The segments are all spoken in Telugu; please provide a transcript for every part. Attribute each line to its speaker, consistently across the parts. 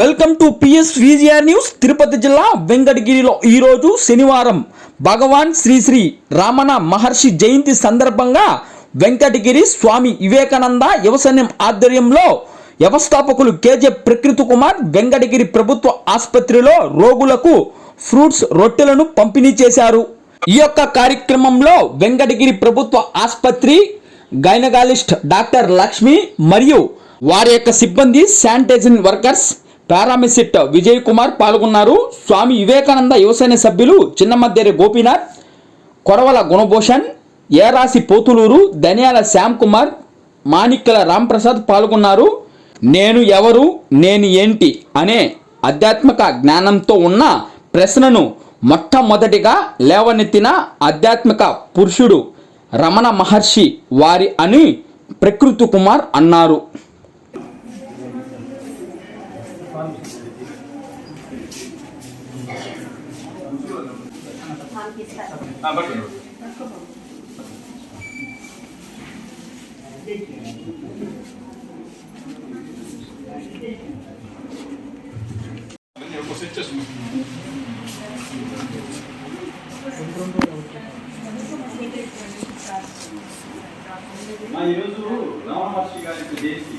Speaker 1: Welcome to PS VGR news Tirupati జిల్లా వెంకటగిరిలో ఈరోజు శనివారం భగవాన్ శ్రీశ్రీ రామణ మహర్షి జయంతి సందర్భంగా వెంకటగిరి స్వామి వివేకానంద వ్యవసాయం ఆధ్వర్యంలో వ్యవస్థాపకులు కేజే ప్రకృతి కుమార్ వెంకటగిరి ప్రభుత్వ ఆసుపత్రిలో రోగులకు ఫ్రూట్స్ రొట్టెలను పంపిణీ చేశారు. ఈ యొక్క కార్యక్రమంలో వెంకటగిరి ప్రభుత్వ ఆసుపత్రి గైనగాలిస్ట్ డాక్టర్ లక్ష్మి మరియు వారి యొక్క సిబ్బంది sanitizing workers paramedic Vijay Kumar పాల్గొన్నారు. స్వామి వివేకానంద యువసేన సభ్యులు చిన్నమద్దేరి గోపీనాథ్ కొరవల గుణభూషణ్ ఏరాసి పోతులూరు ధనియాల శ్యామ్ కుమార్ మాణిక్యల రాంప్రసాద్ పాల్గొన్నారు. నేను ఎవరు నేను ఏంటి అనే ఆధ్యాత్మిక జ్ఞానంతో ఉన్న ప్రశ్నను మొట్టమొదటిగా లేవనెత్తిన ఆధ్యాత్మిక పురుషుడు రమణ మహర్షి వారి అని ప్రకృతి కుమార్ అన్నారు.
Speaker 2: మా ఈరోజు రామ మహర్షి గారి యొక్క జయంతి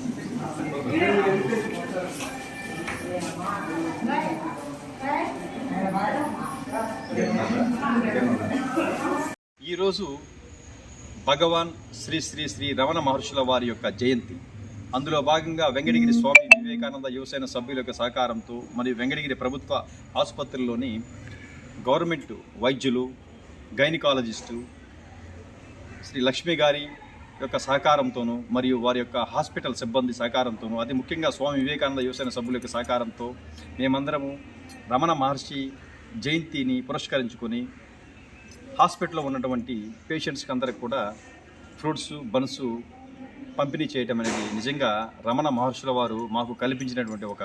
Speaker 2: ఈరోజు భగవాన్ శ్రీ శ్రీ శ్రీ రమణ మహర్షుల వారి యొక్క జయంతి. అందులో భాగంగా వెంకటగిరి స్వామి వివేకానంద యువసేన సభ్యుల యొక్క సహకారంతో మరియు వెంకటగిరి ప్రభుత్వ ఆసుపత్రిలోని గవర్నమెంట్ వైద్యులు గైనకాలజిస్టు శ్రీ లక్ష్మి గారి యొక్క సహకారంతోనూ మరియు వారి యొక్క హాస్పిటల్ సిబ్బంది సహకారంతోనూ అతి ముఖ్యంగా స్వామి వివేకానంద యువసేన సభ్యుల యొక్క సహకారంతో మేమందరము రమణ మహర్షి జయంతిని పురస్కరించుకొని హాస్పిటల్లో ఉన్నటువంటి పేషెంట్స్కి అందరికి కూడా ఫ్రూట్స్ బన్స్ పంపిణీ చేయటం అనేది నిజంగా రమణ మహర్షుల వారు మాకు కల్పించినటువంటి ఒక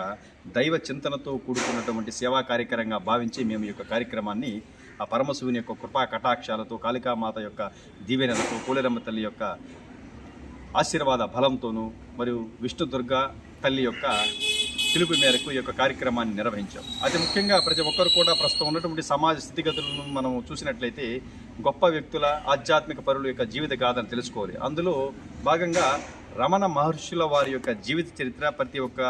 Speaker 2: దైవ చింతనతో కూడుకున్నటువంటి సేవా కార్యక్రమంగా భావించి మేము ఈ యొక్క కార్యక్రమాన్ని ఆ పరమశివుని యొక్క కృపా కటాక్షాలతో కాళికామాత యొక్క దీవెనలతో కోలేరమ్మ తల్లి యొక్క ఆశీర్వాద బలంతోనూ మరియు విష్ణుదుర్గ తల్లి యొక్క పిలుపు మేరకు ఈ యొక్క కార్యక్రమాన్ని నిర్వహించాం. అతి ముఖ్యంగా ప్రతి ఒక్కరు కూడా ప్రస్తుతం ఉన్నటువంటి సమాజ స్థితిగతులను మనం చూసినట్లయితే గొప్ప వ్యక్తుల ఆధ్యాత్మిక పరుల యొక్క జీవిత గాథను తెలుసుకోవాలి. అందులో భాగంగా రమణ మహర్షుల వారి యొక్క జీవిత చరిత్ర ప్రతి ఒక్క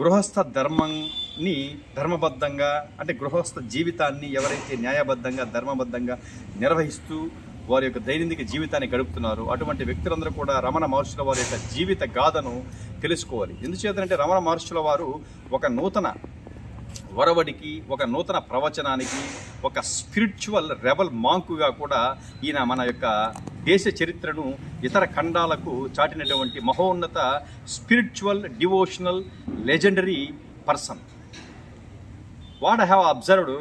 Speaker 2: గృహస్థ ధర్మంని ధర్మబద్ధంగా అంటే గృహస్థ జీవితాన్ని ఎవరైతే న్యాయబద్ధంగా ధర్మబద్ధంగా నిర్వహిస్తూ వారి యొక్క దైనందిక జీవితాన్ని గడుపుతున్నారు అటువంటి వ్యక్తులందరూ కూడా రమణ మహర్షుల వారి యొక్క జీవిత గాథను తెలుసుకోవాలి. ఎందుచేతంటే రమణ మహర్షుల వారు ఒక నూతన వరవడికి ఒక నూతన ప్రవచనానికి ఒక స్పిరిచువల్ రెబల్ మాంకుగా కూడా ఈయన మన యొక్క దేశ చరిత్రను ఇతర ఖండాలకు చాటినటువంటి మహోన్నత spiritual devotional legendary person what have observed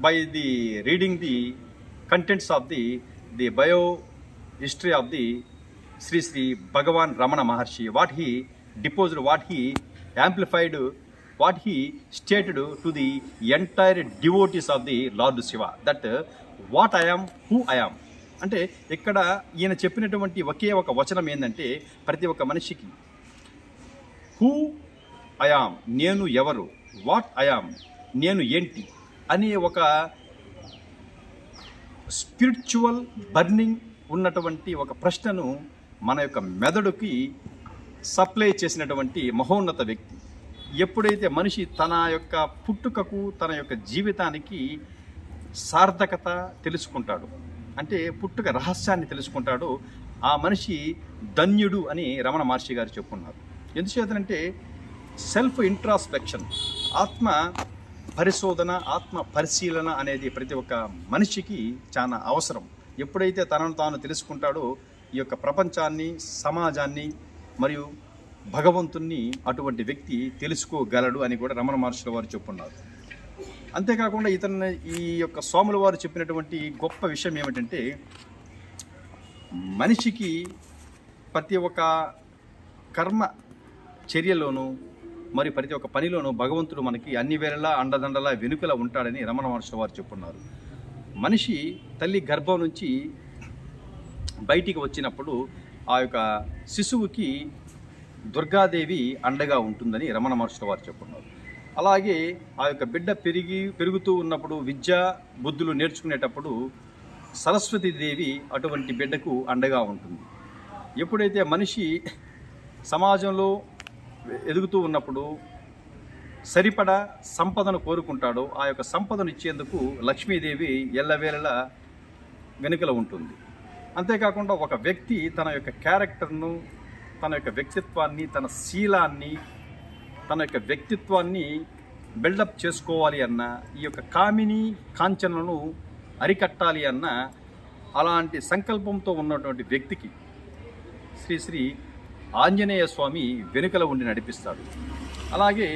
Speaker 2: by the reading the contents of the the bio history of the Shri Shri Bhagavan Ramana Maharshi what he deposed what he amplified what he stated to the entire devotees of the lord Shiva. That what I am who I am అంటే ఇక్కడ ఈయన చెప్పినటువంటి ఒకే ఒక వచనం ఏంటంటే ప్రతి ఒక్క మనిషికి హూ ఐఆమ్ నేను ఎవరు వాట్ ఐఆమ్ నేను ఏంటి అనే ఒక స్పిరిచువల్ బర్నింగ్ ఉన్నటువంటి ఒక ప్రశ్నను మన యొక్క మెదడుకి సప్లై చేసినటువంటి మహోన్నత వ్యక్తి. ఎప్పుడైతే మనిషి తన యొక్క పుట్టుకకు తన యొక్క జీవితానికి సార్థకత తెలుసుకుంటాడు అంటే పుట్టుక రహస్యాన్ని తెలుసుకుంటాడో ఆ మనిషి ధన్యుడు అని రమణ మహర్షి గారు చెప్పుకున్నారు ఎందుచేతనంటే సెల్ఫ్ ఇంట్రాస్పెక్షన్ ఆత్మ పరిశోధన ఆత్మ పరిశీలన అనేది ప్రతి ఒక్క మనిషికి చాలా అవసరం. ఎప్పుడైతే తనను తాను తెలుసుకుంటాడో ఈ యొక్క ప్రపంచాన్ని సమాజాన్ని మరియు భగవంతుణ్ణి అటువంటి వ్యక్తి తెలుసుకోగలడు అని కూడా రమణ మహర్షుల వారు చెప్పున్నారు. అంతేకాకుండా ఇతను ఈ యొక్క సోముల వారు చెప్పినటువంటి గొప్ప విషయం ఏమిటంటే మనిషికి ప్రతి ఒక్క కర్మ చర్యలోనూ మరి ప్రతి ఒక్క పనిలోనూ భగవంతుడు మనకి అన్ని వేళలా అండదండలా వెనుకలా ఉంటాడని రమణ మహర్షుల వారు చెప్పున్నారు. మనిషి తల్లి గర్భం నుంచి బయటికి వచ్చినప్పుడు ఆ యొక్క శిశువుకి దుర్గాదేవి అండగా ఉంటుందని రమణ మహర్షుల వారు చెప్పున్నారు అలాగే ఆ యొక్క బిడ్డ పెరిగి పెరుగుతూ ఉన్నప్పుడు విద్య బుద్ధులు నేర్చుకునేటప్పుడు సరస్వతీదేవి అటువంటి బిడ్డకు అండగా ఉంటుంది. ఎప్పుడైతే మనిషి సమాజంలో ఎదుగుతూ ఉన్నప్పుడు సరిపడ సంపదను కోరుకుంటాడో ఆ యొక్క సంపదను ఇచ్చేందుకు లక్ష్మీదేవి ఎల్లవేళలా వెనుకల ఉంటుంది. అంతేకాకుండా ఒక వ్యక్తి తన యొక్క క్యారెక్టర్ను తన యొక్క వ్యక్తిత్వాన్ని తన శీలాన్ని తన యొక్క వ్యక్తిత్వాన్ని బిల్డప్ చేసుకోవాలి అన్న ఈ యొక్క కామిని కాంచనలను అరికట్టాలి అన్న అలాంటి సంకల్పంతో ఉన్నటువంటి వ్యక్తికి శ్రీ శ్రీ ఆంజనేయ స్వామి వెనుకల ఉండి నడిపిస్తాడు. అలాగే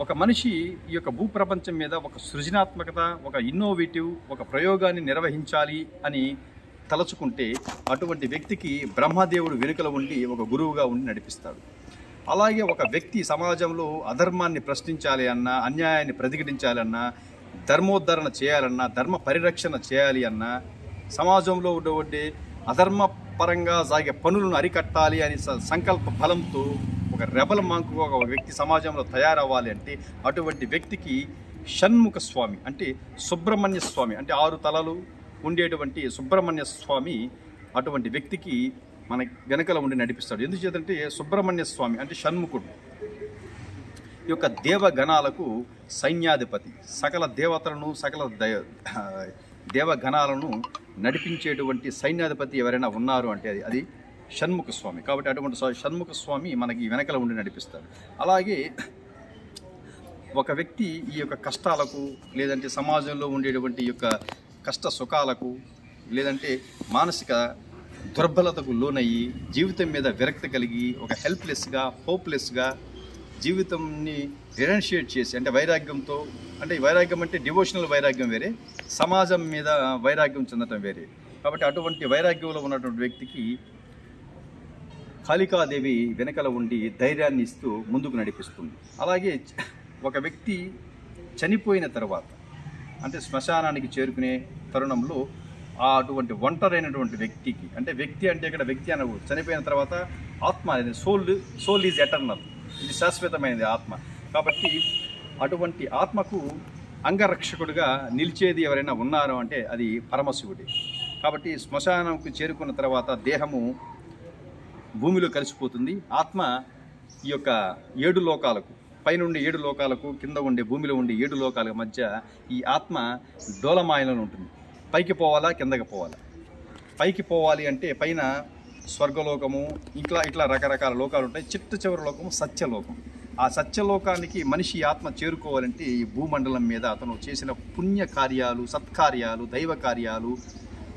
Speaker 2: ఒక మనిషి ఈ యొక్క భూప్రపంచం మీద ఒక సృజనాత్మకత ఒక ఇన్నోవేటివ్ ఒక ప్రయోగాన్ని నిర్వహించాలి అని తలచుకుంటే అటువంటి వ్యక్తికి బ్రహ్మదేవుడు వెనుకల ఉండి ఒక గురువుగా ఉండి నడిపిస్తాడు. అలాగే ఒక వ్యక్తి సమాజంలో అధర్మాన్ని ప్రశ్నించాలి అన్నా అన్యాయాన్ని ప్రతిఘటించాలన్నా ధర్మోద్ధరణ చేయాలన్నా ధర్మ పరిరక్షణ చేయాలి అన్నా సమాజంలో ఉన్నటువంటి అధర్మ పరంగా సాగే పనులను అరికట్టాలి అని సంకల్ప బలంతో ఒక రెబల్ మాంకు ఒక వ్యక్తి సమాజంలో తయారవ్వాలి అంటే అటువంటి వ్యక్తికి షణ్ముఖ స్వామి అంటే సుబ్రహ్మణ్య స్వామి అంటే ఆరు తలలు ఉండేటువంటి సుబ్రహ్మణ్య స్వామి అటువంటి వ్యక్తికి మన వెనకల ఉండి నడిపిస్తాడు. ఎందుచేతంటే సుబ్రహ్మణ్య స్వామి అంటే షణ్ముఖుడు. ఈ యొక్క దేవగణాలకు సైన్యాధిపతి. సకల దేవతలను సకల దేవగణాలను నడిపించేటువంటి సైన్యాధిపతి ఎవరైనా ఉన్నారు అంటే అది అది షణ్ముఖ స్వామి. కాబట్టి అటువంటి షణ్ముఖ స్వామి మనకి వెనకల ఉండి నడిపిస్తాడు. అలాగే ఒక వ్యక్తి ఈ యొక్క కష్టాలకు లేదంటే సమాజంలో ఉండేటువంటి ఈ యొక్క కష్ట సుఖాలకు లేదంటే మానసిక దుర్బలతకు లోనయ్యి జీవితం మీద విరక్తి కలిగి ఒక హెల్ప్లెస్గా హోప్లెస్గా జీవితంని రినన్షియేట్ చేసి అంటే వైరాగ్యంతో అంటే వైరాగ్యం అంటే డివోషనల్ వైరాగ్యం వేరే సమాజం మీద వైరాగ్యం చెందటం వేరే. కాబట్టి అటువంటి వైరాగ్యంలో ఉన్నటువంటి వ్యక్తికి కాళికాదేవి వెనకల ఉండి ధైర్యాన్ని ఇస్తూ ముందుకు నడిపిస్తుంది. అలాగే ఒక వ్యక్తి చనిపోయిన తర్వాత అంటే శ్మశానానికి చేరుకునే తరుణంలో ఆ అటువంటి ఒంటరైనటువంటి వ్యక్తికి అంటే వ్యక్తి అంటే ఇక్కడ వ్యక్తి అనకూడదు చనిపోయిన తర్వాత ఆత్మ అనేది సోల్ సోల్ ఈజ్ ఎటర్నల్. ఇది శాశ్వతమైనది ఆత్మ. కాబట్టి అటువంటి ఆత్మకు అంగరక్షకుడిగా నిలిచేది ఎవరైనా ఉన్నారు అంటే అది పరమశివుడే. కాబట్టి శ్మశానంకు చేరుకున్న తర్వాత దేహము భూమిలో కలిసిపోతుంది. ఆత్మ ఈ యొక్క ఏడు లోకాలకు పైనుండి ఏడు లోకాలకు కింద ఉండే భూమిలో ఉండే ఏడు లోకాల మధ్య ఈ ఆత్మ డోలమాయలను ఉంటుంది. పైకి పోవాలా కిందకి పోవాలా? పైకి పోవాలి అంటే పైన స్వర్గలోకము ఇట్లా ఇట్లా రకరకాల లోకాలు ఉంటాయి. చిట్ట చివరి లోకము సత్యలోకం. ఆ సత్యలోకానికి మనిషి ఆత్మ చేరుకోవాలంటే ఈ భూమండలం మీద అతను చేసిన పుణ్య కార్యాలు సత్కార్యాలు దైవ కార్యాలు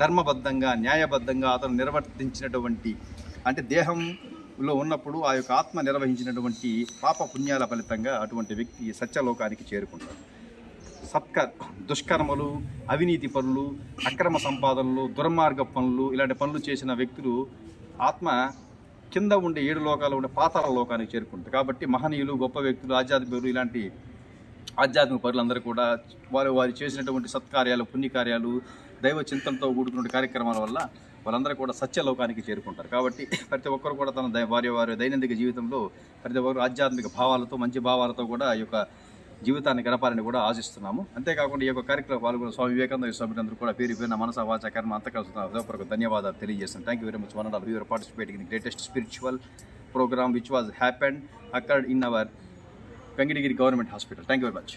Speaker 2: ధర్మబద్ధంగా న్యాయబద్ధంగా అతను నిర్వర్తించినటువంటి అంటే దేహం లో ఉన్నప్పుడు ఆ యొక్క ఆత్మ నిర్వహించినటువంటి పాప పుణ్యాల ఫలితంగా అటువంటి వ్యక్తి సత్యలోకానికి చేరుకుంటాడు. సత్క దుష్కర్మలు అవినీతి పనులు అక్రమ సంపాదనలు దుర్మార్గ పనులు ఇలాంటి పనులు చేసిన వ్యక్తులు ఆత్మ కింద ఉండే ఏడు లోకాలు ఉండే పాతాల లోకానికి చేరుకుంటారు. కాబట్టి మహనీయులు గొప్ప వ్యక్తులు ఆధ్యాత్మికులు ఇలాంటి ఆధ్యాత్మిక పనులందరూ కూడా వారు వారు చేసినటువంటి సత్కార్యాలు పుణ్యకార్యాలు దైవ చింతనతో కూడుకున్న కార్యక్రమాల వల్ల వాళ్ళందరూ కూడా సత్యలోకానికి చేరుకుంటారు. కాబట్టి ప్రతి ఒక్కరు కూడా తన దై- వారి వారి దైనందిక జీవితంలో ప్రతి ఒక్కరు ఆధ్యాత్మిక భావాలతో మంచి భావాలతో కూడా ఈ యొక్క జీవితాన్ని గడపాలని కూడా ఆశిస్తున్నాము. అంతేకాకుండా ఈ యొక్క కార్యక్రమం పాల్గొన్న స్వామి వివేకానంద సభ్యులందరూ కూడా పేరు పేరున మనస వాచ కర్మ అంతకలుస్తున్న ధన్యవాదాలు తెలియజేస్తాను thank you very much one and all you are participating in greatest spiritual programme which was happened అక్కడ్ in our Venkatagiri government hospital thank you very much